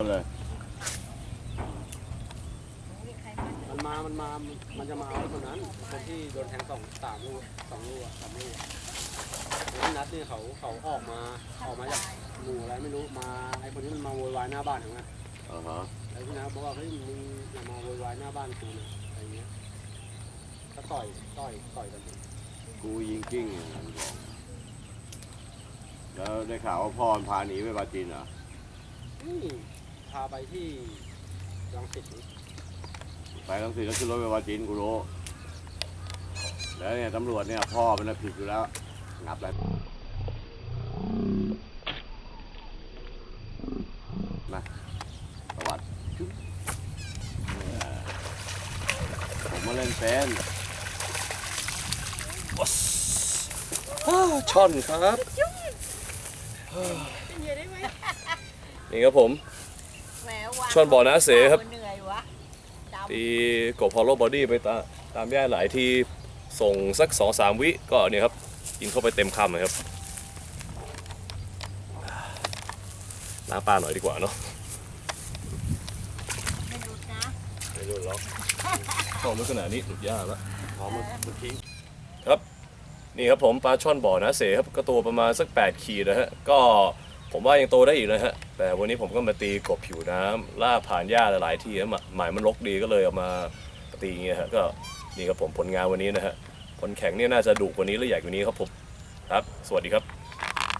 เลยมันมา มันมา มันจะมาเอาไอ้คนนั้น คนที่โดนแทงสองสามลูกสองลูกอะสามลูกอะแล้วนัดนี่เขาเขาออกมา ออกมาจากหมู่อะไรไม่รู้ มาไอ้คนนี้มันมาโวยวายหน้าบ้านของมันอ่าฮะไอ้พี่นัทบอกว่าเฮ้ยมึงอย่ามาโวยวายหน้าบ้านกูนะอะไรเงี้ย ก็ต่อย ต่อย ต่อยกันกูยิงกิ้งอย่างนั้นบอกแล้วได้ข่าวว่าพ่อมันพาหนีไปปาจีนเหรอนี่ พาไปที่รังสิตนี่ไปทั้งสี่แล้วขึ้นรถไปปาจีนกูรู้แล้วเนี่ยตำรวจเนี่ยพ่อมันน่ะผิดอยู่แล้วงับแล้วมาประวัติเออผมมาเล่นเป็นช่อนครับ นี่ครับผม ชวนบ่อน้าเสครับ เหนื่อยวะดำตีกบฮอลโลบอดี้ไปตาตามย่าหลายทีส่งสักสองสามวิก็เนี่ยครับยิงเข้าไปเต็มคำเลยครับล้างปลาหน่อยดีกว่าเนาะไม่หลุดนะไม่รู้หรอกช่องลักษณะนี้หลุดยากแล้วพอมามาทิ้งนี่ครับผมปลาช่อนบ่อนะเสครับก็ตัวประมาณสัก 8 ขีดนะฮะก็ ผมว่ายังโตได้อีกนะฮะ แต่วันนี้ผมก็มาตีกบผิวน้ำล่าผ่านหญ้าหลายๆที่นะหมายมันรกดีก็เลยเอามาตีอย่างเงี้ยฮะก็นี่ครับผมผลงานวันนี้นะฮะผลแข็งเนี่ยน่าจะดุกว่านี้และใหญ่กว่านี้ครับผมครับ สวัสดีครับ